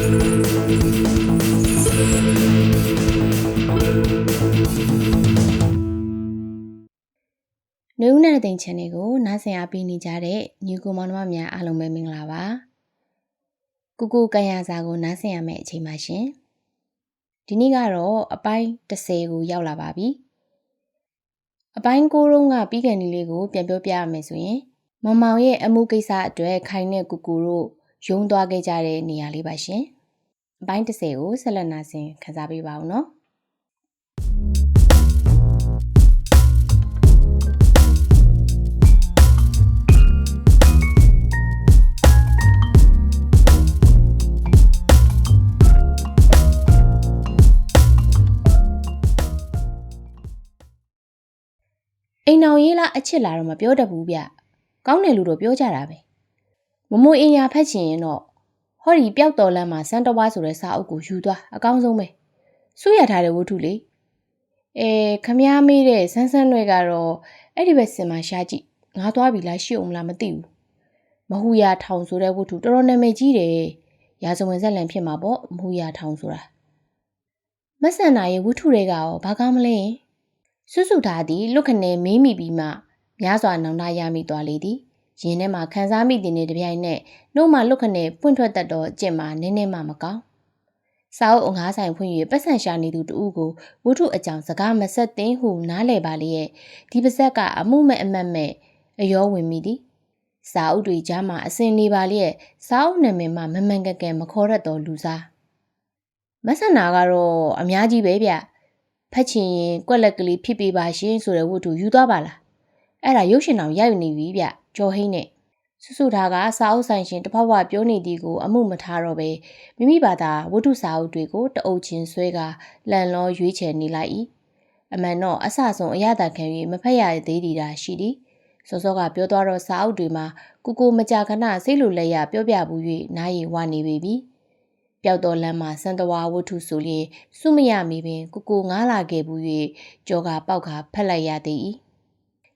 နွေဦးနဲ့တဲ့ channel ကိုနားဆင်အားပေးနေကြတဲ့ညီကိုမောင်နှမများအားလုံးပဲမင်္ဂလာပါကုကုကံရစာကိုနားဆင်ရမယ့်အချိန်ပါရှင်ဒီနေ့ကတော့အပိုင်း30ကိုရောက်လာပါပြီအပိုင်း9တုန်းကပြီးကန်ဒီလေးကိုပြန်ပြောပြရမယ်ဆိုရင်မမောင်ရဲ့အမှုကိစ္စအတွက်ခိုင်နဲ့ကုကုတို့ ယုံသွားခဲ့ကြတဲ့နေရာလေးပါရှင်အပိုင်း30ကိုဆက်လက်နာဆင်ခန်းစားပေးပါဦးနော်အိမ်အောင်ရေးလားအချစ်လားတော့မပြောတတ်ဘူးဗျကောင်းတယ်လို့တော့ပြောကြတာပဲ မမိုးအင်ညာဖတ်ချင်ရင်တော့ဟောဒီပျောက်တော်လမ်းမှာစမ်းတော်ဝါဆိုတဲ့စာအုပ်ကိုယူသွားအကောင်းဆုံးပဲစုရထားတဲ့ဝတ္ထုလေအဲခမ ्या မေးတဲ့ဆန်းဆန်းတွေကတော့အဲ့ဒီပဲစင်မှာရှားကြည့်ငါသွားပြီလားရှိအောင်လားမသိဘူးမဟူယာထောင်ဆိုတဲ့ဝတ္ထုတော်တော်နာမည်ကြီးတယ်ရာဇဝင်ဇက်လန်ဖြစ်မှာပေါ့မဟူယာထောင်ဆိုတာမဆန္နာရဲ့ဝတ္ထုတွေကရောဘာကောင်းမလဲစွစုထားသည်လွတ်ခနဲမေးမိပြီးမှများစွာနောင်တရမိသွားလေသည် ရင်ထဲမှာခံစားမိတဲ့နေတပြိုင်နက်နှုတ်မှလွတ်ခနဲပွင့်ထွက်တတ်သောအကျင့်မှာနည်းနည်းမှမကောင်းစာအုပ်အငားဆိုင်ဖွင့်၍ပတ်စံရှာနေသူတူကိုဝုထုအကြောင်းစကားမဆက်သင်းဟုနားလည်ပါလျက်ဒီပါဇက်ကအမှုမဲ့အမတ်မဲ့အယောဝင်မိသည်စာအုပ်တွေကြားမှာအစင်နေပါလျက်စာအုပ်နာမည်မှမမှန်ကန်ကန်မခေါ်ရတော့လူစားမဆန္နာကတော့အများကြီးပဲဗျဖတ်ချင်ရင်ကွက်လက်ကလေးဖြစ်ပေးပါရှင်ဆိုတဲ့ဝတ္ထုယူသွားပါလားအဲ့ဒါရုပ်ရှင်အောင်ရိုက်နေပြီဗျ ကြော်ဟိန်းနဲ့စွစုထားကစာအုပ်ဆိုင်ရှင်တဖက်ဝပြောနေသည်ကို အမှုမထားတော့ပဲမိမိဘာသာဝတ္ထုစာအုပ်တွေကိုတအုပ်ချင်းဆွဲကလန်လောရွေးချယ်နေလိုက်၏အမှန်တော့အဆဆုံးအရသာခံ၍မဖက်ရသေးသည်တာရှိသည်စောစောကပြောသွားတော့စာအုပ်တွေမှာကိုကိုမကြာခဏစိတ်လိုလက်ရပြောပြဘူး၍နားရည်ဝနေပေပြီပျောက်တော်လမ်းမှာစံတဝါဝတ္ထုဆိုလျင်စုမရမီပင်ကိုကိုငားလာခဲ့ဘူး၍ကြောကပေါက်ကဖက်လိုက်ရသည်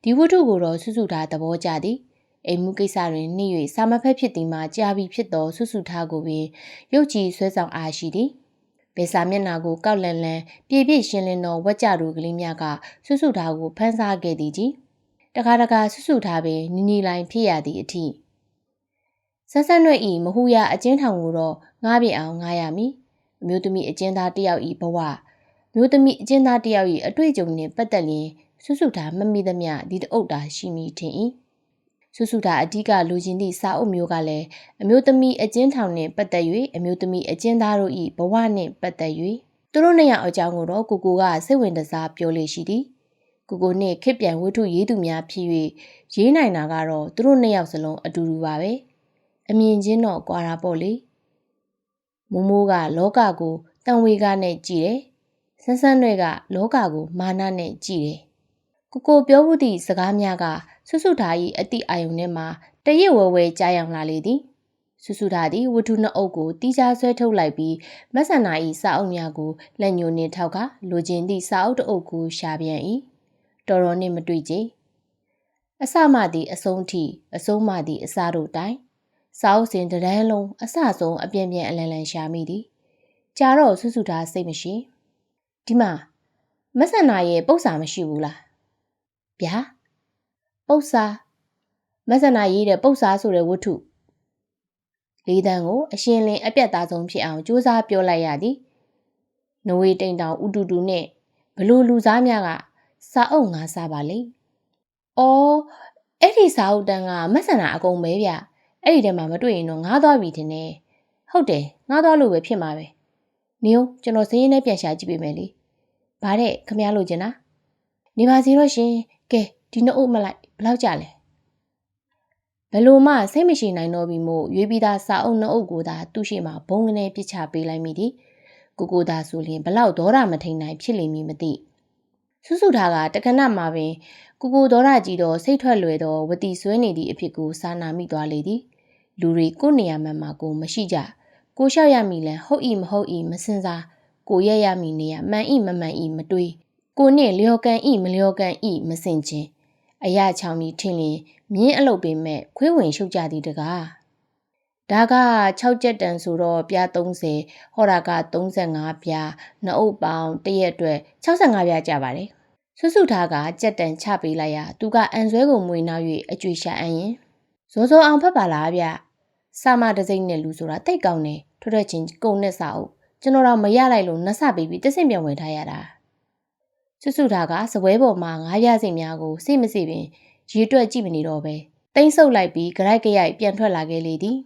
ဒီဝတ္ထုကိုတော့စွစုထားသဘောကျသည်အိမ်မှုကိစ္စတွင်နှိ၍စာမဖက်ဖြစ်သည်မှာကြာပြီဖြစ်သောစွစုထားကိုပင်ရုပ်ကြည်ဆွဲဆောင်အားရှိသည်ဘယ်စာမျက်နှာကိုကောက်လန်လန်ပြေပြည့်ရှင်းလင်းသောဝက်ကြတို့ကလေးများကစွစုထားကိုဖမ်းစားခဲ့သည်ကြီးတခါတခါစွစုထားပင်နီနီလိုင်းဖြစ်ရသည့်အထိဆက်ဆက်နွဲ့ဤမဟူရအကျဉ်းထောင်ကိုတော့ငားပြအောင်ငားရမည်အမျိုးသမီးအကျဉ်းသားတယောက်ဤဘဝမျိုးသမီးအကျဉ်းသားတယောက်ဤအတွေ့အကြုံနှင့်ပတ်သက်လျင် စွစုထားမမိသမျှဒီတအုပ်တာရှိမိထင်၏စွစုထားအဓိကလူချင်းသည့်စာအုပ်မျိုးကလည်းအမျိုးသမီးအကျဉ်းထောင်နှင့်ပတ်သက်၍အမျိုးသမီးအကျဉ်းသားတို့၏ဘဝနှင့်ပတ်သက်၍သူတို့နှစ်ယောက်အကြောင်းကိုတော့ကိုကိုကစိတ်ဝင်စားပြောလေရှိသည်ကိုကိုနှင့်ခစ်ပြန်ဝတ္ထုရေးသူများဖြစ်၍ရေးနိုင်တာကတော့သူတို့နှစ်ယောက်စလုံးအတူတူပါပဲအမြင်ချင်းတော့ကွာတာပေါ့လေမိုးမိုးကလောကကိုတန်ဝေကနဲ့ကြည့်တယ်ဆန်းဆန်းတွေကလောကကိုမာနနဲ့ကြည့်တယ် ကိုကိုပြောမှုသည့်စကားများကဆွဆွထား၏အတိအာယုန်ထဲမှာတရစ်ဝဲဝဲကြားရောက်လာလေသည်ဆွဆွထားသည်ဝတ္ထုနှစ်အုပ်ကိုတီးခြားဆွဲထုတ်လိုက်ပြီးမဆန္နာ၏စာအုပ်များကိုလက်ညှိုးနှင့်ထောက်ကလိုချင်သည့်စာအုပ်တအုပ်ကိုရှာပြန်၏တော်တော်နှင့်မတွေ့ကြအစမှသည်အဆုံးထိအဆုံးမှသည်အစားတို့တိုင်စာအုပ်စဉ်တရန်းလုံးအစဆုံးအပြင်းပြင်းအလန်လန်ရှာမိသည်ကြာတော့ဆွဆွထားစိတ်မရှိဒီမှာမဆန္နာရဲ့ပု္ပ္ပစာမရှိဘူးလား ဗျာပု္ပ္ပစာမဆန္နာရေးတဲ့ပု္ပ္ပစာဆိုတဲ့ဝတ္ထုလေးတန်းကိုအရှင်လင်းအပြတ်သားဆုံးဖြစ်အောင်စူးစမ်းပြောလိုက်ရသည်နဝေတိန်တောင်ဥတူတူနဲ့ဘလို့လူစားများကစာအုပ်ငါစားပါလေ။အော်အဲ့ဒီစာအုပ်တန်းကမဆန္နာအကုန်ပဲဗျ။အဲ့ဒီထဲမှာမတွေ့ရင်တော့ငားသွားပြီထင်တယ်။ဟုတ်တယ်ငားသွားလို့ပဲဖြစ်မှာပဲ။နေဦးကျွန်တော်စင်းရင်းနဲ့ပြန်ရှာကြည့်ပေးမယ်လေ။ဘာတဲ့ခမရလို့ကျင်လား။နေပါစီတော့ရှင်။ ကဲဒီနှုတ်အုပ်မလိုက်ဘလောက်ကြလဲ။ဘလို့မှစိတ်မရှိနိုင်တော့ပြီမို့ရွေးပြီးသားစာအုပ်နှုတ်ကိုသာသူ့ရှိမှဘုံကနေပြစ်ချပေးလိုက်မိသည်။ကိုကိုသာဆိုရင်ဘလောက်ဒေါရမထိန်နိုင်ဖြစ်လိမ့်မည်မသိ။စုစုထားကတခဏမှပင်ကိုကိုဒေါရကြီးတော့စိတ်ထွက်လွယ်တော့ဝတီဆွဲနေသည့်အဖြစ်ကိုစာနာမိသွားလေသည်လူတွေကိုနေရာမှန်မှာကိုမရှိကြကိုလျှောက်ရမိလန်ဟုတ်ဤမဟုတ်ဤမစင်စားကိုရက်ရမိနေရမှန်ဤမမှန်ဤမတွေး ကိုနှင့်လျော်ကန်ဤမလျော်ကန်ဤမစင်ချင်းအရာချောင်မီထင်လျင်မြင်းအလုပ်ပင်မဲ့ခွေးဝင်ရှုပ်ကြသည်တကားဒါက6ကြက်တန်ဆိုတော့ပြား30ဟောတာက35ပြားနှစ်အုပ်ပေါင်းတစ်ရက်အတွက်65ပြားကြပါတယ်ဆွဆွထားကကြက်တန်ချပေးလိုက်ရသူကအန်ဆွဲကိုမွေနောက်၍အကျွေရှာအန်ရင်ဇောဇောအောင်ဖတ်ပါလားဗျစာမတစိမ့်နဲ့လူဆိုတာတိတ်ကောင်းတယ်ထွတ်ထွက်ချင်းကုံနဲ့စာအုပ်ကျွန်တော်တော့မရလိုက်လို့နှက်ဆပေးပြီးတဆင့်ပြန်ဝင်ထားရတာ ဆွဆွထားကစပွဲပေါ်မှာငါးပြားစိမ်များကိုစိတ်မစိပင်ရေတွက်ကြည့်မနေတော့ပဲတိမ့်ဆုပ်လိုက်ပြီးကြိုက်ကြရိုက်ပြန်ထွက်လာခဲ့လေသည်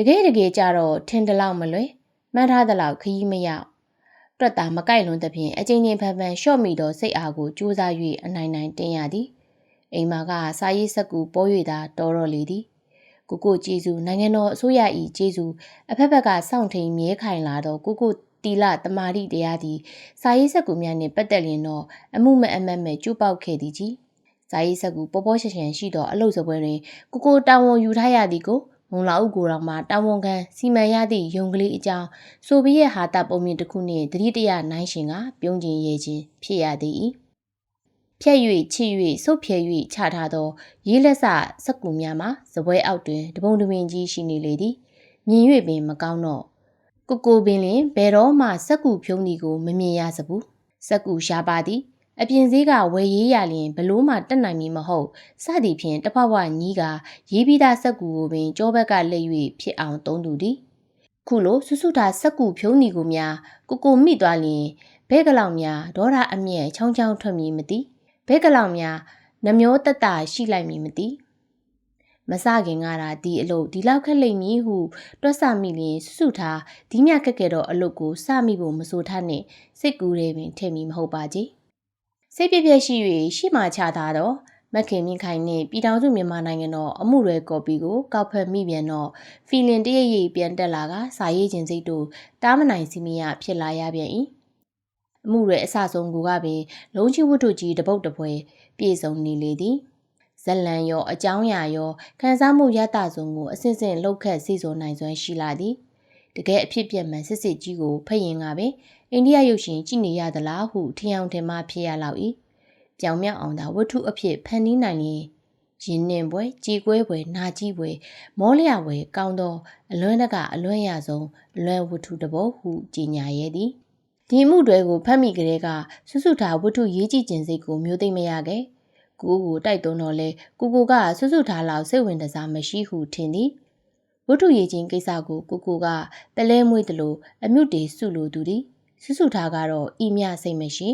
တကယ်တကယ်ကြတော့ထင်တလောက်မလွယ်မှန်းထားသလောက်ခရီးမရောက်တွက်တာမကိုက်လွန်းသဖြင့်အချင်းချင်းဖန်ဖန်ရှော့မိသောစိတ်အားကိုကြိုးစား၍အနိုင်နိုင်တင်ရသည်အိမ်မာကစာရေးစက်ကူပေါ်၍သာတော်တော်လေသည်ကိုကိုကျေးဇူးနိုင်ငံတော်အစိုးရ၏ကျေးဇူးအဖက်ဖက်ကစောင့်ထိန်မြဲခိုင်လာသောကိုကိုတီလတမာတိတရားသည်စာရေးစက်ကူများနှင့်ပတ်သက်လျင်တော့အမှုမဲ့အမတ်မဲ့ကျိုးပေါက်ခဲ့သည်ကြီးစာရေးစက်ကူပေါ်ပေါ်ရှင်ရှင်ရှိသောအလုပ်စပွဲတွင်ကိုကိုတာဝန်ယူထားရသည်ကို မုံလာဥကိုတော်မှာတာဝန်ခံစီမံရသည့်ယုံကလေးအကြောင်းဆိုဗီယက်ဟာတာပုံမြင်တစ်ခုနှင့်တတိတရနိုင်ရှင်ကပြုံးကျင်ရဲခြင်းဖြစ်ရသည်ဖြက်၍ချစ်၍ဆုတ်ဖြဲ၍ချထားသော ရေးလက်စစက်ကူများမှာစပွဲအောက်တွင်တပုံတပင်ကြီးရှိနေလေသည်မြင်၍ပင်မကောင်းတော့ကိုကိုပင်လင်ဘယ်တော့မှစက်ကူဖြုံးသည်ကိုမမြင်ရစဘူးစက်ကူရှားပါသည် အပြင်စည်းကဝယ်ရေးရလျင်ဘလို့မှတက်နိုင်မည်မဟုတ်စသည်ဖြင့်တဖဝညီးကရေးပြီးသားစက်ကူကိုပင်ကြောဘက်ကလှည့်၍ဖြစ်အောင်သုံးသူသည်ခုလိုဆွဆွထားစက်ကူဖြုံးနီကိုများကိုကိုမိသွားလျင်ဘဲကလောင်များဒေါရအမြဲချောင်းချောင်းထွက်မည်မသိဘဲကလောင်များနှမျောတက်တာရှိလိုက်မည်မသိမစခင်ကတာဒီအလုပ်ဒီလောက်ခက်လိမ့်မည်ဟုတွက်ဆမိလျင်စွစွထားဒီမြခက်ခဲ့တော့အလုပ်ကိုစမိဖို့မဆိုထားနဲ့စိတ်ကူးရဲပင်ထင်မီမဟုတ်ပါကြီး စိတ်ပြည့်ပြည့်ရှိ၍ရှိမှချထားတော့မခင်မြင့်ခိုင်နှင့်ပြည်ထောင်စုမြန်မာနိုင်ငံတော်အမှုရဲကော်ပီကိုကောက်ဖက်မိပြန်တော့ဖီလင်တရရိပ်ပြန်တက်လာကစာရေးခြင်းစိတ်တို့တားမနိုင်စီမီယဖြစ်လာရပြန်၏အမှုရဲအဆဆုံးကူကပင်လုံးချဝတ္ထုကြီးတပုတ်တပွဲပြေဆုံးနေလေသည်ဇလံရောအကြောင်းအရာရောခံစားမှုရတဆုံးကိုအစစ်စစ်လှုပ်ခတ်စီစုံနိုင်စွမ်းရှိလာသည်တကယ်အဖြစ်ပြက်မှန်စစ်စစ်ကြီးကိုဖတ်ရင်ကပင် အိန္ဒိယရုပ်ရှင်ကြည့်နေရသလားဟုထင်အောင်ထင်မှဖြစ်ရလောက်၏ပြောင်မြောက်အောင်သာဝတ္ထုအဖြစ်ဖန်တီးနိုင်ရင်ရင်နှင်ပွဲကြေကွဲပွဲနာကြီးပွဲမောလျပွဲကောင်းသောအလွမ်းတကအလွမ်းရဆုံးအလွမ်းဝတ္ထုတဘောဟုကြီးညာရဲသည်ဒီမှုတွေကိုဖတ်မိကလေးကဆွဆွထားဝတ္ထုရေးကြည့်ခြင်းစိတ်ကိုမျိုးသိမ့်မရခဲ့ကိုကိုတိုက်သွန်းတော့လဲကိုကိုကဆွဆွထားလောက်စိတ်ဝင်စားမရှိဟုထင်သည်ဝတ္ထုရေးခြင်းကိစ္စကိုကိုကိုကပလဲမွေးသလိုအမြုတေစုလိုသူသည် ဆွဆွထားကတော့ဤမြစိတ်မရှိ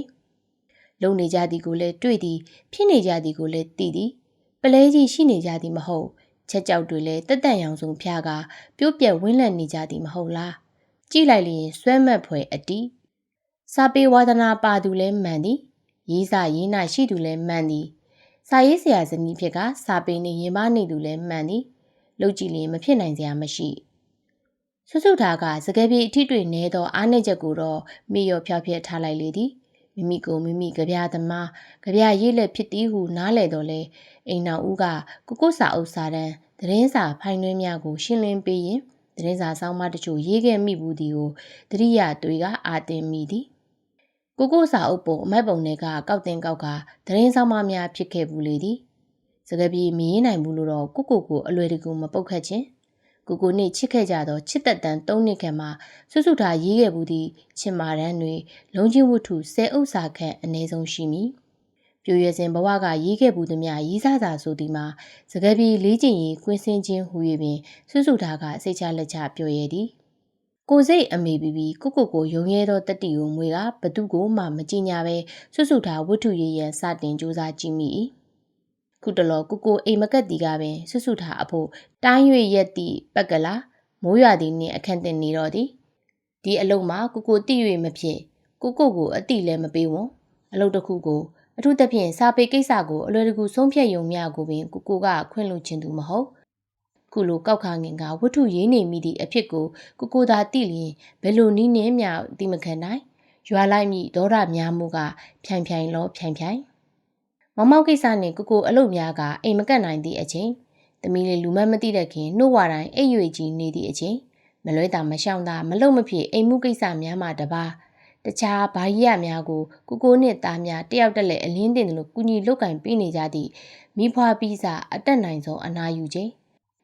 လုံနေကြသည်ကိုလည်းတွေ့သည်ဖြစ်နေကြသည်ကိုလည်းသိသည်ပလဲကြီးရှိနေကြသည်မဟုတ်ချက်ကြောက်တွေလည်းတက်တက်ရောင်စုံဖျားကပြိုးပြက်ဝင်းလန့်နေကြသည်မဟုတ်လားကြည့်လိုက်လျင်ဆွဲမက်ဖွယ်အတီးစာပေဝါဒနာပါသူလည်းမှန်သည်ရေးစာရေးနာရှိသူလည်းမှန်သည်စာရေးဆရာဇနီးဖြစ်ကစာပေနှင့်ရင်မနေသူလည်းမှန်သည်လှုပ်ကြည့်လျင်မဖြစ်နိုင်စရာမရှိ ဆွဆွထားကစကယ်ပြေအထီးတွေနဲသောအားနည်းချက်ကိုတော့မိရောဖျောက်ဖျက်ထားလိုက်လေသည်မိမိကိုမိမိကြပြသမားကြပြရေးလက်ဖြစ်သည်ဟုနားလေတော့လေအိမ်နောက်ဦးကကုကုစာအုပ်စာတန်းသတင်းစာဖိုင်တွင်းများကိုရှင်းလင်းပေးရင်သတင်းစာဆောင်းပါးတချို့ရေးခဲ့မိဘူးသည်ကိုတတိယတွေကအာတင်မိသည်ကိုကိုစာအုပ်ပုံအမိုက်ပုံတွေကကောက်တင်ကောက်ကသတင်းဆောင်မများဖြစ်ခဲ့ဘူးလေသည်စကားပြေမရေးနိုင်ဘူးလို့တော့ကိုကိုကိုအလွယ်တကူမပုတ်ခတ်ခြင်း ကိုကိုနှင့်ချစ်ခဲ့ကြသောချစ်သက်တမ်း၃နှစ်ခန့်မှဆွဆွထားရေးခဲ့ဘူးသည့်ချစ်မာရန်တွေလုံချင်းဝတ္ထု၁၀ဥစ္စာခန့်အနည်းဆုံးရှိမည်ပြိုရစဉ်ဘဝကရေးခဲ့ဘူးသမျှရေးစားစာဆိုသည်မှာစကားပြေလေးကျင်ရေးကွင်းစင်းခြင်းဟူ၍ပင်ဆွဆွထားကစိတ်ချလက်ချပြောရသည်ကိုစိတ်အမေပြီးပြီးကိုကိုကိုယုံရဲသောတတိကိုမွေကဘသူကိုမှမကြင်ညာပဲဆွဆွထားဝတ္ထုရေးရန်စတင်ကြိုးစားကြည့်မိ၏ ခုတလောကိုကိုအိမ်မကက်တီကပင်ဆွဆွထားအဖို့တိုင်း၍ရက်သည့်ပက်ကလာမိုးရွာသည်နှင့်အခန့်တင်နေတော့သည်ဒီအလုံးမှာကိုကိုတိ၍မဖြစ်ကိုကိုကိုအတိလည်းမပေးဝွန်အလုပ်တစ်ခုကိုအထူးသဖြင့်စာပေကိစ္စကိုအလွယ်တကူဆုံးဖြတ်ယုံများကိုပင်ကိုကိုကခွင့်လို့ခြင်းသူမဟုတ်ခုလိုကောက်ခါငင်ကဝတ္ထုရင်းနေမိသည့်အဖြစ်ကိုကိုကိုသာသိလျင်ဘယ်လိုနည်းနည်းမျှသိမခံနိုင်ရွာလိုက်မိဒေါရများမှုကဖြိုင်ဖြိုင်လောဖြိုင်ဖြိုင် မမောက်ကိစ္စနှင့်ကိုကိုအလုပ်များကအိမ်မကတ်နိုင်သည့်အချိန်သမီးလေးလူမမသိတဲ့ခင်နှုတ်ဝတိုင်းအိပ်ရွေကြီးနေသည့်အချိန်မလွဲတာမရှောင်တာမလုံမဖြစ်အိမ်မှုကိစ္စများမှတပါတခြားဘာကြီးရများကိုကိုကိုနှင့်သားများတယောက်တက်လက်အလင်းတင်တယ်လို့ကုညီလုတ်ကင်ပေးနေကြသည့်မိဖွားပြီးစားအတက်နိုင်ဆုံးအနာယူခြင်း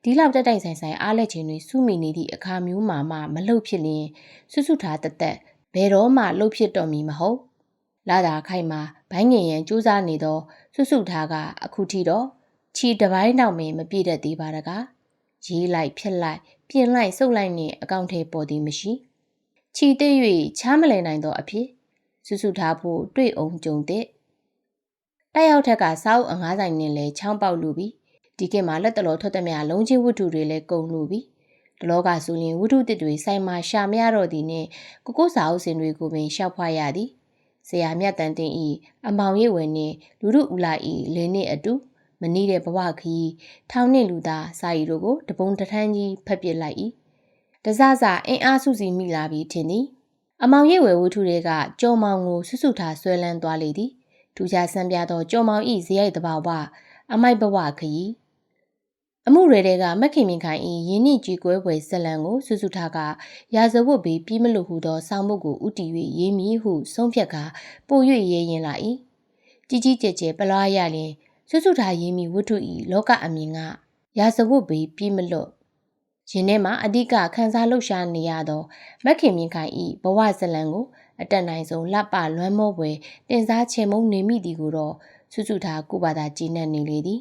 ဒီလောက်တက်တိုက်ဆိုင်ဆိုင်အားလက်ခြင်းတွေစုမိနေသည့်အခါမျိုးမှမှမလှုပ်ဖြစ်လျင်ဆွဆွထားတသက်ဘယ်တော့မှလှုပ်ဖြစ်တော်မီမဟုတ်လာတာခိုက်မှာ ဘိုင်းငင်ရန်စူးစမ်းနေသောဆွဆွထားကအခုထိတော့ခြီတပိုင်းနောက်မင်းမပြည့်တတ်သေးပါတကားရေးလိုက်ဖြက်လိုက်ပြင်လိုက်စုပ်လိုက်နှင့်အကောင့်ထဲပေါ်သည်မရှိခြီတဲ့၍ချားမလဲနိုင်သောအဖြစ်ဆွဆွထားဖို့တွေ့အောင်ကြုံတဲ့တိုက်ရောက်ထက်ကစောက်အငားဆိုင်နဲ့လဲချောင်းပေါက်လူပြီးဒီကဲမှာလက်တလောထွက်သမျှလုံးချင်းဝတ္ထုတွေလည်းကုန်လူပြီးတလောကဆိုရင်ဝတ္ထုတစ်တွေဆိုင်မှာရှာမရတော့သည်နှင့်ကိုကိုစာအုပ်စင်တွေကိုပင်ရှောက်ဖွာရသည် ဆရာမြတ်တန်တင်ဤအမောင်ရိပ်ဝယ်နှင့်လူတို့ဦးလာဤလင်းနှင့်အတူမနီးတဲ့ဘဝခီးထောင်နှင့်လူသားစာရီတို့ကိုတပုံတထန်းကြီးဖက်ပစ်လိုက်၏တစစအင်အားစုစီမိလာပြီးထင်သည်အမောင်ရိပ်ဝယ်ဝတ္ထုတွေကကြော်မောင်ကိုဆွဆွထားဆွဲလန်းသွားလေသည်ထူးခြားဆန်းပြသောကြော်မောင်ဤဇယိုက်တဘာဝအမိုက်ဘဝခရီး အမှုရဲတဲကမက်ခင်မင်ခိုင်ဤရင်းနှီးကြည်ကွဲပွဲဇလံကိုဆွဆွထားကရာဇဝတ်ဘေးပြီးမလို့ဟုသောဆောင်းမုတ်ကိုဥတီ၍ရေးမည်ဟုဆုံးဖြတ်ကာပို၍ရေးရင်လာ၏ကြီးကြီးကျယ်ကျယ်ပလားရလျင်ဆွဆွထားရေးမည်ဝတ္ထုဤလောကအမြင်ကရာဇဝတ်ဘေးပြီးမလို့ရင်ထဲမှာအဓိကခန်းစားလှုပ်ရှားနေရသောမက်ခင်မြင့်ခိုင်ဤဘဝဇလံကိုအတက်နိုင်ဆုံးလှပလွမ်းမောပွဲတင်စားချေမုံနေမိသည်ကိုတော့ဆွဆွထားကိုပါသာကြည်နပ်နေလေသည်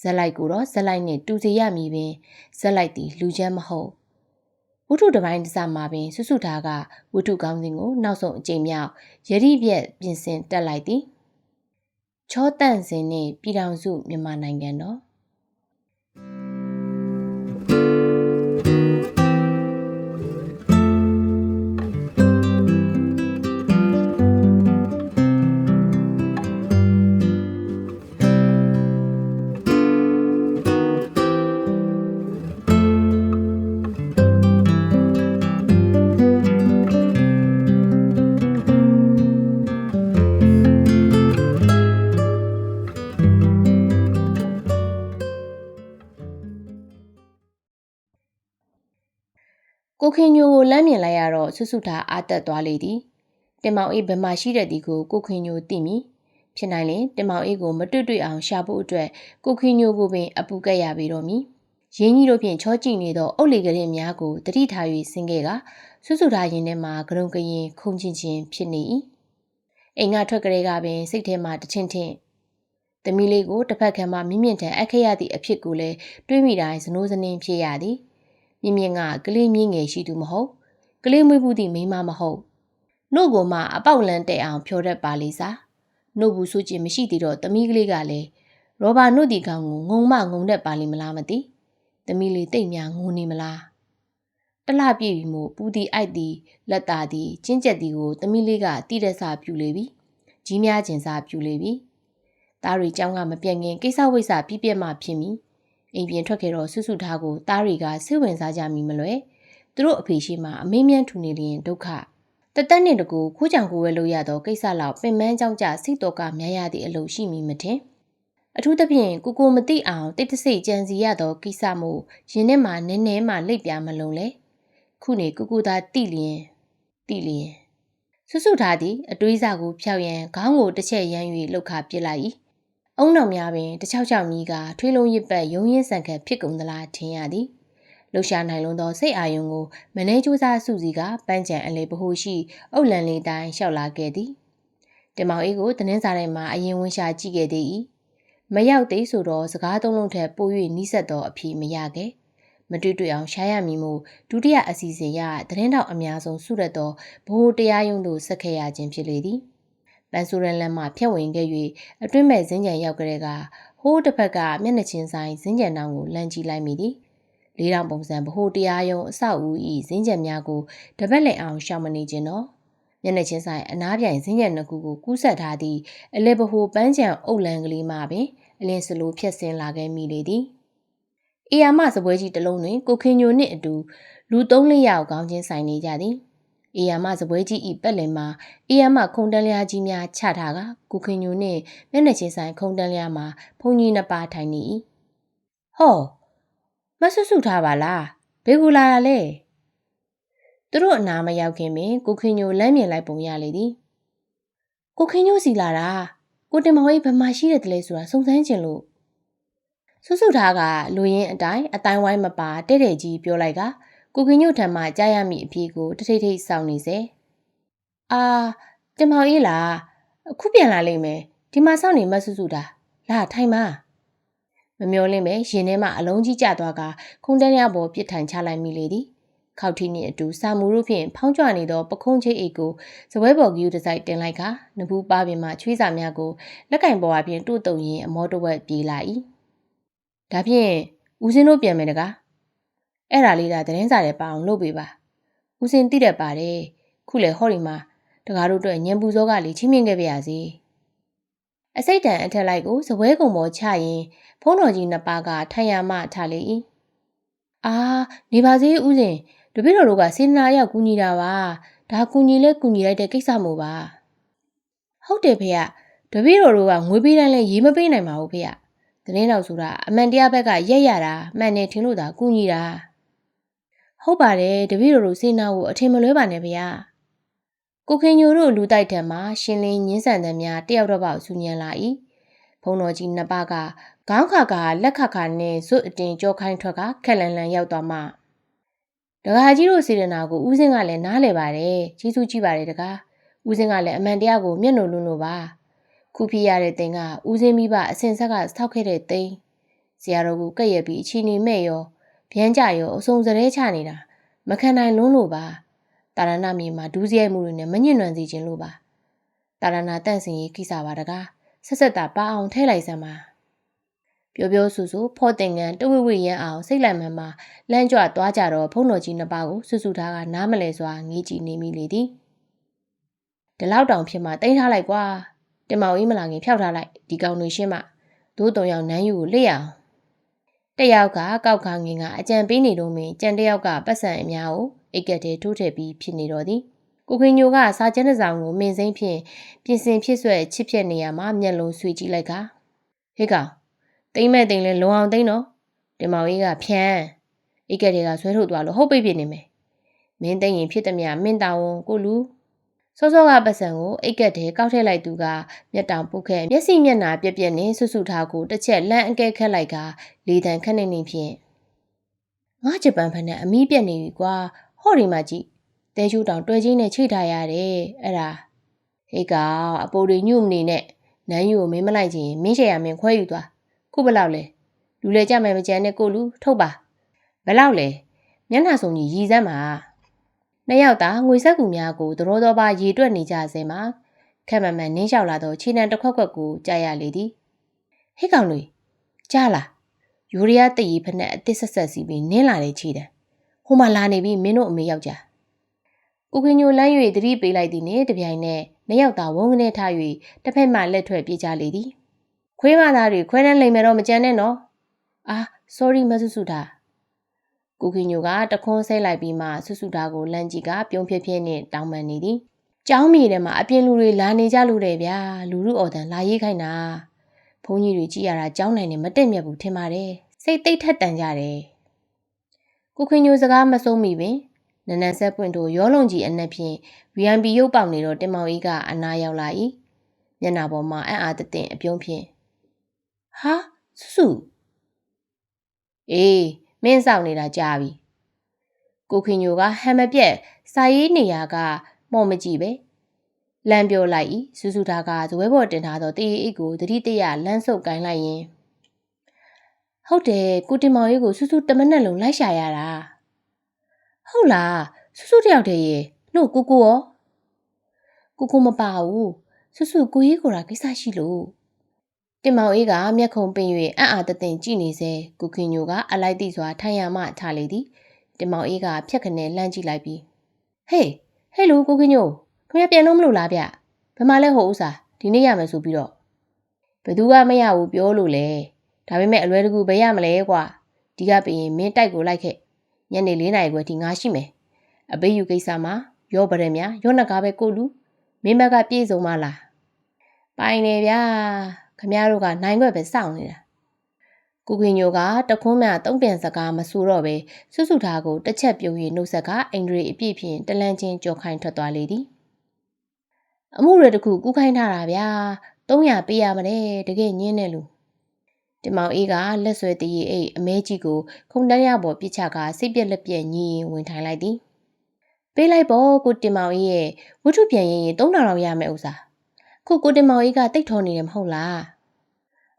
ဇက်လိုက်ကိုတော့ဇက်လိုက်နဲ့တူစီရမည်ပင်ဇက်လိုက်သည်လူချမ်းမဟုတ်ဝတ္ထုတစ်ပိုင်းတစ်စမှာပင်ဆွဆွထားကဝတ္ထုကောင်းစဉ်ကိုနောက်ဆုံးအကြိမ်မြောက်ယတိပြက်ပြင်ဆင်တက်လိုက်သည်ချောတန့်စင်နှင့်ပြည်ထောင်စုမြန်မာနိုင်ငံတော် ခင်ညိုကိုလမ်းမြင်လိုက်ရတော့ဆွဆွထားအာတက်သွားလေသည်တင်မောင်အေးဘယ်မှာရှိတဲ့ဒီကိုကိုခင်ညိုသိမိဖြစ်နိုင်ရင်တင်မောင်အေးကိုမတွေ့တွေ့အောင်ရှာဖို့အတွက်ကိုခင်ညိုကိုပင်အပူကက်ရပြီတော့မည်ရင်းကြီးတို့ဖြင့်ချောကြည့်နေသောအုတ်လေကလေးများကိုတတိထား၍ဆင်းခဲ့ကဆွဆွထားရင်ထဲမှာကရုံကရင်ခုန်ချင်းချင်းဖြစ်နေ၏အိမ်ကထွက်ကလေးကပင်စိတ်ထဲမှာတချင်းထင်သမီးလေးကိုတစ်ဖက်ခံမှမြင့်မြင့်တန်အခက်ရသည့်အဖြစ်ကိုလည်းတွေးမိတိုင်းစနိုးစနင်းဖြစ်ရသည် မြင့်မြင့်ကကလေးမြင့်ငယ်ရှိသူမဟုတ်ကလေးမွေးဘူးသည့်မိန်းမမဟုတ်နှုတ်ကိုမှအပေါက်လန်းတဲ့အောင်ဖြောတတ်ပါလိစားနှုတ်ဘူးဆိုချင်မရှိသေးတော့သမီးကလေးကလည်းရောဘာနှုတ်ဒီကောင်ကိုငုံမငုံတတ်ပါလိမလားမသိသမီးလေးတိတ်များငုံနေမလားတလှပြည့်ပြီမို့ပူတီအိုက်သည်လက်တာသည်ကျင်းကျက်သည်ကိုသမီးလေးကတိတဲ့စာပြူလေပြီကြီးများကျင်စာပြူလေပြီသားရီเจ้าကမပြတ်ငင်ကိစ္စဝိစ္စပြည့်ပြတ်မှဖြစ်မီ အိမ်ပြင်ထွက်ခဲ့တော့ဆွဆွထားကိုသားတွေကစိတ်ဝင်စားကြမိမလွယ်သူတို့အဖေရှိမှအမေးမြန်းထူနေလျင်ဒုက္ခတသက်နဲ့တကူခိုးကြောင်ကိုဝဲလို့ရတော့ကိစ္စလောက်ပင်မန်းကြောင့်ကြစိတ်တော်ကများရသည့်အလုပ်ရှိမိမထင်အထူးသဖြင့်ကိုကိုမသိအောင်တိတ်တဆိတ်ကြံစီရသောကိစ္စမို့ရင်ထဲမှာနည်းနည်းမှလိပ်ပြမလုံးလေခုနေကူကူသာတိလျင်တိလျင်ဆွဆွထားသည်အတွေးစာကိုဖြောက်ရန်ခေါင်းကိုတစ်ချက်ရမ်း၍လှုပ်ခါပစ်လိုက်၏ အုံတော်များပင်တချောက်ချောက်မီးကထွေးလုံးရစ်ပတ်ရုံရင်းဆန်ခတ်ဖြစ်ကုန်သလားထင်ရသည်လှရှာနိုင်လုံးသောစိတ်အာယုံကိုမနေကြိုးစားစုစည်းကပန်းချံအလေပဟိုရှိအုတ်လန်လေးတိုင်းလျှောက်လာခဲ့သည်တင်မောင်အေးကိုတင်းစားထဲမှာအရင်ဝင်ရှာကြည့်ခဲ့သည်မရောက်သေးဆိုတော့စကားသုံးလုံးထက်ပို၍နီးစပ်သောအဖြေမရခဲ့မတွေ့တွေ့အောင်ရှားရမည်မို့ဒုတိယအစီအစဉ်ရသတင်းတောက်အများဆုံးဆုရသောဘိုးတရားရုံးသို့ဆက်ခဲ့ရခြင်းဖြစ်လေသည် ပန်ဆိုရန်လမ်းမှဖြတ်ဝင်ခဲ့၍အတွင်းမဲ့ဇင်းကြံရောက်ကြတဲ့ကဟိုးတစ်ဖက်ကမျက်နှာချင်းဆိုင်ဇင်းကြံတောင်ကိုလမ်းကြည့်လိုက်မိသည်လေးတောင်ပုံစံဗဟိုတရားရုံးအဆောက်အဦဤဇင်းကြံများကိုတပတ်လည်အောင်ရှောင်မနေခြင်းတော့မျက်နှာချင်းဆိုင်အနားပြိုင်ဇင်းကြံနှစ်ခုကိုကူးဆက်ထားသည့်အလဲဗဟိုပန်းချံအုပ်လန်ကလေးမှပင်အလင်းစလိုဖြက်ဆင်းလာခဲ့မိလေသည်အေယာမစပွဲကြီးတစ်လုံးတွင်ကိုခင်ညိုနှင့်အတူလူ၃-၄ယောက်ကောင်းချင်းဆိုင်နေကြသည် အေယာမစပွဲကြီးဤပက်လင်မှာအေယာမခုံတန်းလျားကြီးများချထားကကိုခင်ညိုနှင့်မျက်နှာချင်းဆိုင်ခုံတန်းလျားမှာဖုန်ကြီးနှစ်ပါးထိုင်နေ၏ဟောမဆွဆွထားပါလားဘေကူလာတာလဲသူတို့အနာမရောက်ခင်ပင်ကိုခင်ညိုလမ်းမြင်လိုက်ပုံရလေသည်ကိုခင်ညိုစီလာတာကိုတင်မောင်ကြီးဘယ်မှာရှိတယ်တလဲဆိုတာစုံစမ်းချင်လို့ဆွဆွထားကလူရင်းအတိုင်းအတိုင်းဝိုင်းမပါတဲ့တဲ့ကြီးပြောလိုက်က ကိုကင်ညို့ထံမှကြားရမည့်အဖြေကိုတထိတ်ထိတ်စောင့်နေစေ။အာတင်မောင်အေးလားအခုပြန်လာလိမ့်မယ်ဒီမှာစောင့်နေမဆူဆူတာလာထိုင်ပါမမျောလင်းပဲရင်ထဲမှာအလုံးကြီးကျသွားကခုံတန်းရပေါ်ပြစ်ထိုင်ချလိုက်မိလေသည်ခောက်ထီနှင့်အတူစာမူတို့ဖြင့်ဖောင်းကြွနေသောပခုံးချိတ်အိတ်ကိုစပွဲပေါ်ကယူတစ်စိုက်တင်လိုက်ကနဘူးပါပင်မှချွေးစာများကိုလက်ကင်ပေါ်အပြင်တို့တုံရင်အမောတဝက်ပြေးလာ၏ဒါဖြင့်ဦးစင်းတို့ပြန်မယ်တကား အဲ့ဒါလေးဒါသတင်းစာတွေပအောင်လုပ်ပေးပါဦးစင်သိတတ်ပါတယ်ခုလေဟော်ဒီမှာတကားတို့အတွက်ညံပူစောကလေးချင်းမြင့်ခဲ့ပါရစေအစိတ်တန်အထက်လိုက်ကိုစပွဲကုံပေါ်ချရင်ဖုံးတော်ကြီးနှစ်ပါးကထိုင်ရမှထားလေ၏အာနေပါစေဦးစင်တပည့်တော်တို့ကစေနာရောက်ကူညီတာပါဒါကူညီလဲကူညီလိုက်တဲ့ကိစ္စမို့ပါဟုတ်တယ်ဖေ။တပည့်တော်တို့ကငွေပေးတိုင်းလဲရေးမပေးနိုင်ပါဘူးဖေ။သတင်းတော်ဆိုတာအမှန်တရားဘက်ကရက်ရတာမှန်တယ်ထင်လို့သာကူညီတာ။ ဟုတ်ပါတယ်တပည့်တော်တို့စေနာကိုအထင်မလွဲပါနဲ့ဗျာကိုခင်ညိုတို့လူတိုက်ထံမှာရှင်လင်းညင်းဆန်တဲ့များတယောက်တော့ပေါဆူညံလာ၏ဘုံတော်ကြီးနှစ်ပါးကခေါင်းခါကလက်ခါခါနဲ့ဇွတ်အတင်ကြောခိုင်းထွက်ကခက်လန်လန်ရောက်သွားမှတကားကြီးတို့စေရနာကိုဦးစင်းကလည်းနားလေပါတယ်ကြီးစုကြည့်ပါတယ်တကားဦးစင်းကလည်းအမှန်တရားကိုမျက်နှာလွန်းလို့ပါခုပြရတဲ့တင်ကဦးစင်းမိဘအစင်ဆက်ကထောက်ခဲ့တဲ့တိန်ဆရာတော်ကကဲ့ရဲ့ပြီးအချီနေမဲ့ရော ဗျမ်းကြရောအစုံစရဲချနေတာမခံနိုင်လွန်းလို့ပါတာရဏမြေမှာဒူးစရိုက်မှုတွေနဲ့မညှဉ်းနှံစေခြင်းလို့ပါတာရဏတန့်စင်ရေးကိစ္စပါတကားဆက်ဆက်တာပါအောင်ထဲလိုက်စမ်းပါပြောပြောဆူဆူဖောတင်ကန်တဝိဝိရန်အောင်စိတ်လိုက်မှန်မှလမ်းကြွသွားကြတော့ဖုံတော်ကြီးနှစ်ပါးကိုဆူဆူထားကနားမလဲစွာငေးကြည့်နေမိလေသည်ဒီလောက်တောင်ဖြစ်မှတိန်းထားလိုက်ကွာတင်မောင်ကြီးမလာခင်ဖျောက်ထားလိုက်ဒီကောင်တွေရှင်းမှဒိုးတုံရောက်နန်းယူကိုလက်ရအောင် တယောက်ကကောက်ခါငင်ကအကြံပေးနေတော့မင်းကြံတယောက်ကပတ်စံအများကိုအိတ်ကက်ထဲထိုးထည့်ပြီးဖြစ်နေတော့သည်ကိုခင်ညိုကစာကျန်းတဲ့ဆောင်ကိုမင်းစိမ့်ဖြင့်ပြင်ဆင်ဖြစ်ဆွဲချစ်ဖြက်နေရမှာမျက်လုံးဆွေကြည့်လိုက်ကဟေးကောင်တိမ့်မဲ့တိမ်လဲလုံအောင်တိမ်တော့တင်မောင်ကြီးကဖြန်းအိတ်ကက်တွေကဆွဲထုတ်သွားလို့ဟုတ်ပိတ်ပြနေမယ်မင်းသိရင်ဖြစ်သည်မြမင်းတောင်းကိုလူ စောစောကပတ်စံကိုအိတ်ကက်ထဲကောက်ထည့်လိုက်သူကမျက်တောင်ပုတ်ခဲ့မျက်စိမျက်နှာပြက်ပြက်နဲ့ဆွဆွထားကိုတစ်ချက်လန့်အကဲခက်လိုက်ကလေတံခက်နေနေဖြင့်ငါဂျပန်ဖက်နဲ့အမီးပြက်နေပြီကွာဟော့ဒီမှာကြည့်တဲချိုးတောင်တွဲချင်းနဲ့ချိတ်ထားရတယ်အဲ့ဒါဟေးကအပိုတွေညွတ်မနေနဲ့နန်းယူကိုမင်းမလိုက်ချင်မင်းရှယ်ရမင်းခွဲယူသွားခုဘလောက်လဲလူလေကြမယ်မကြမ်းနဲ့ကိုလူထုတ်ပါဘလောက်လဲမျက်နှာစုံကြီးရည်စမ်းပါ နှစ်ယောက်သာငွေဆက်ကူများကိုသရောသောပါရေတွက်နေကြစေမှာခက်မမှန်နင်းလျှောက်လာသောခြေနှံတစ်ခွက်ခွက်ကိုကြားရလေသည်ဟိကောင်တွေကြားလားယူရီးယားတည်ရီဖက်နဲ့အသစ်ဆက်ဆက်စီပြီးနင်းလာတဲ့ခြေတံဟိုမှာလာနေပြီးမင်းတို့အမေယောက်ျားကိုခင်ညိုလမ်း၍တတိပေးလိုက်သည်နှင့်တပြိုင်နက်နှစ်ယောက်သာဝုန်းကနေထား၍တစ်ဖက်မှလက်ထွက်ပြေးကြလေသည်ခွေးမသားတွေခွဲနှမ်းလိမ်မယ်တော့မကြမ်းနဲ့နော်အာ sorry မဆုစုတာ ကိုခင်ညိုကတခွန်းဆဲလိုက်ပြီးမှဆွဆွသားကိုလန့်ကြည့်ကပြုံးဖြစ်ဖြစ်နဲ့တောင်းပန်နေသည်။ကျောင်းမြေထဲမှာအပြင်လူတွေလာနေကြလို့တဲ့ဗျာလူလူအော်တန်လာရေးခိုင်းတာ။ဘုန်းကြီးတွေကြည်ရတာကျောင်းနိုင်နဲ့မတက်မြတ်ဘူးထင်ပါတယ်။စိတ်တိတ်ထက်တန်ကြတယ်။ကိုခင်ညိုစကားမဆုံးမိပင်နနန်ဆက်ပွင့်တို့ရောလုံးကြီးအနက်ဖြင့် VIP ရုပ်ပေါက်နေတော့တင်မောင်ကြီးကအနာရောက်လာ၏။မျက်နှာပေါ်မှာအံ့အားတသင့်အပြုံးဖြင့်ဟာစုစုအေး မင်းဆောင်နေတာကြာပြီကိုခင်ညိုကဟမ်မပြက်စာရေးနေရကမော်မကြည့်ပဲလမ်းပြောလိုက်ဤစူးစူထားကဇွဲပေါ်တင်ထားသောတရေအိတ်ကိုတတိတရလမ်းဆုပ်ကိုင်းလိုက်ရင်ဟုတ်တယ်ကိုတင်မောင်ကြီးကိုစူးစူးတမနက်လုံးလိုက်ရှာရတာဟုတ်လားစူးစူးတယောက်တည်းရေလို့ကိုကိုရောကိုကိုမပါဘူးစူးစူးကိုကြီးကိုရာကိစ္စရှိလို့ တင်မောင်အေးကမျက်ခုံပင်၍အံ့အားတသင့်ကြည့်နေစေကုခင်ညိုကအလိုက်တိစွာထိုင်ရမှချလေသည်တင်မောင်အေးကဖြက်ခနဲလှမ်းကြည့်လိုက်ပြီးဟေးဟဲ့လူကုခင်ညိုခင်ဗျပြန်လို့မလို့လားဗျဘယ်မှာလဲဟိုဥစားဒီနေ့ရမယ်ဆိုပြီးတော့ဘသူကမရဘူးပြောလို့လေဒါပေမဲ့အလွယ်တကူဘယ်ရမလဲကွာဒီကပြင်မင်းတိုက်ကိုလိုက်ခဲ့ညနေ၄နာရီခွဲထိငါရှိမယ်အပေးယူကိစ္စမှာရောပရဲများရောနကားပဲကိုလူမင်းဘက်ကပြေဆုံးမလားပိုင်နေဗျာ ခမရတို့ကနိုင်ွက်ပဲစောင့်နေတာကိုခင်ညိုကတခွန်းမြတုံးပြန်စကားမဆူတော့ပဲစွတ်စွထားကိုတစ်ချက်ပြုံးရင်နှုတ်ဆက်ကအိန္ဒြေအပြည့်ဖြင့်တလန့်ချင်းကြော်ခိုင်းထွက်သွားလေသည်အမှုရတခုကူးခိုင်းထားတာဗျာ300ပေးရမလဲတကယ်ညင်းနေလူတင်မောင်အေးကလက်ဆွဲတည်အိတ်အမဲကြီးကိုခုံတန်းရပေါ်ပြစ်ချကစိတ်ပြက်လက်ပြက်ညီရင်ဝင်ထိုင်လိုက်သည်ပေးလိုက်ပေါ့ကိုတင်မောင်အေးရဲ့ဝတ္ထုပြန်ရင်ရင်3000လောက်ရမယ်ဥစား ခုကိုတင်မောင်အေးကတိတ်ထောနေတယ်မဟုတ်လား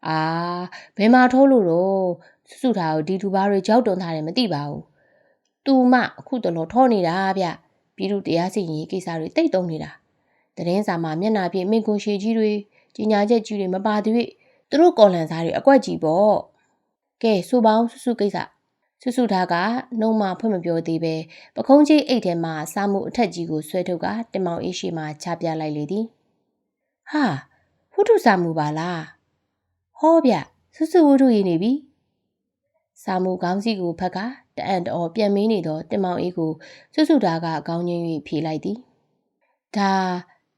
အာဘယ်မှာထိုးလို့တော့စုစုထားကိုဒီတူဘာတွေကြောက်တုံထားတယ်မသိပါဘူးသူမှအခုတလောထောနေတာဗျပြည်သူတရားစီရင်ရေးကိစ္စတွေတိတ်တုံနေတာတရင်စာမှာမျက်နာပြည့်မင်းကွန်ရှည်ကြီးတွေကြီးညာချက်ကြီးတွေမပါသေး၍သူတို့ကော်လန်စားတွေအကွက်ကြီးပေါ့ကဲစူပေါင်းစုစုကိစ္စစုစုထားကနှုံမဖွင့်မပြောသေးပဲပခုံးကြီးအိတ်ထဲမှာစားမှုအထက်ကြီးကိုဆွဲထုတ်ကတင်မောင်အေးရှိမှချပြလိုက်လေသည် ဟာဖုထုစားမှုပါလားဟောဗျစုစုဝုထုရည်နေပြီစာမှုခေါင်းစီကိုဖက်ကတအံ့တော် ပြန်မင်းနေတော့တင်မောင်အေးကိုစွတ်စွတာကအကောင်းချင်း၍ဖြေလိုက်သည်ဒါ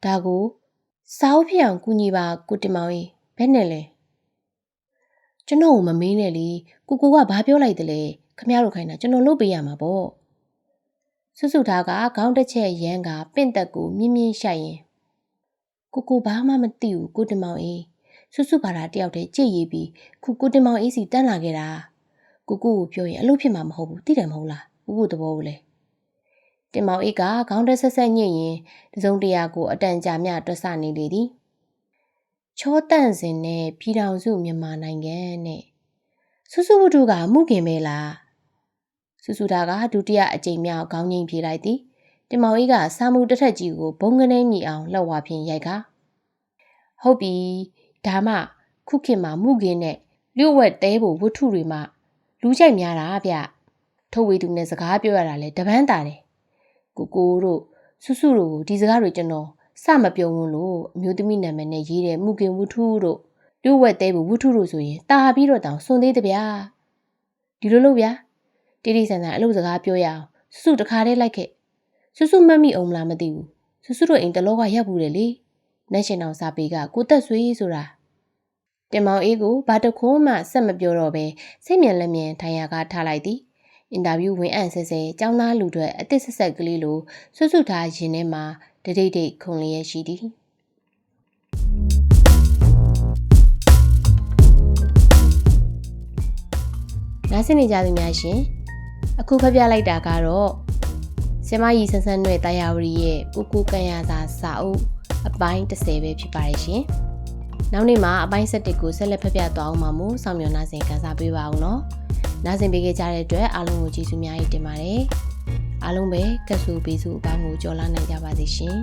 ဒါကိုစားအုပ်ဖြစ်အောင်ကူညီပါကိုတင်မောင်အေးဘယ်နဲ့လဲကျွန်တော်မမင်းနဲ့လေကိုကိုကဘာပြောလိုက်တယ်လဲခမရတို့ခိုင်းတာကျွန်တော်လုပ်ပေးရမှာပေါ့စွတ်စွတာကခေါင်းတစ်ချက်ရမ်းကပင့်သက်ကိုမြင်းမြင်းရှိုက်ရင် ကိုကိုဘာမှမသိဘူးကိုတင်မောင်အေးစွတ်စွပါတာတယောက်တည်းကြည့်ရပြီးခုကိုတင်မောင်အေးစီတန်းလာခဲ့တာကိုကိုကိုပြောရင်အလုပ်ဖြစ်မှာမဟုတ်ဘူးသိတယ်မဟုတ်လားဥပုသဘောကိုလေတင်မောင်အေးကခေါင်းတက်ဆက်ဆက်ညှိရင်တစုံတရာကိုအတန်ကြာမြတွက်ဆနေလေသည်ချောတန့်စင်နဲ့ပြည်ထောင်စုမြန်မာနိုင်ငံနဲ့စုစုဝတ္ထုကမှုခင်ပဲလားစုစုတာကဒုတိယအကြိမ်မြောက်ခေါင်းငိမ့်ပြေးလိုက်သည် တင်မောင်အေးကစာမှုတစ်ထက်ကြီးကိုဘုံကနေမြည်အောင်လှောက်ဝါဖြင့်ရိုက်ကဟုတ်ပြီဒါမှခုခေတ်မှာမှုခင်းနဲ့လျှို့ဝက်တဲဖို့ဝတ္ထုတွေမှလူချိုက်များတာဗျထုတ်ဝေသူနဲ့စကားပြောရတာလဲတပန်းတာတယ်ကိုကိုတို့စုစုတို့ဒီစကားတွေကျွန်တော်စမပြုံးဘူးလို့အမျိုးသမီးနာမည်နဲ့ရေးတဲ့မူကင်ဝုထုတို့လူဝက်သေးဘူးဝုထုတို့ဆိုရင်တာပြီးတော့တောင်စွန်သေးတဗျာဒီလိုလို့ဗျာတိတိဆန်ဆန်အလုပ်စကားပြောရအောင်စုစုတခါတည်းလိုက်ခဲ့ စုစုမတ်မိအောင်မလားမသိဘူးစုစုတို့အိမ်တလောကရပ်ဘူးတယ်လေနတ်ရှင်အောင်စာပေကကိုတက်ဆွေးဆိုတာတင်မောင်အေးကိုဘာတခိုးမှဆက်မပြောတော့ပဲစိတ်မြန်လက်မြန်ထိုင်ရကထားလိုက်သည်အင်တာဗျူးဝင်အံ့ဆဲဆဲចောင်းသားလူတွေအစ်စ်ဆက်ဆက်ကလေးလိုဆွတ်ဆွတ်ထားရင်ထဲမှာဒိတ်ဒိတ်ခုံလျက်ရှိသည်နားဆင်နေကြသူများရှင် အခုဖပြလိုက်တာကတော့ ဆမကြီးဆန်းဆန်းနဲ့တာယာဝရီရဲ့ကိုကိုကန်ရသာစာအုပ်အပိုင်း30ပဲဖြစ်ပါတယ်ရှင်။နောက်နေ့မှာအပိုင်း7ကိုဆက်လက်ဖက်ပြသွားအောင်ပါမို့ဆောင်မြော်နာဆင်ကန်စားပေးပါအောင်နော်နာဆင်ပေးခဲ့ကြတဲ့အတွက်အားလုံးကိုကျေးဇူးများကြီးတင်ပါတယ်အားလုံးပဲကတ်ဆူပေးစုအပေါင်းကိုကြော်လာနိုင်ကြပါစေရှင်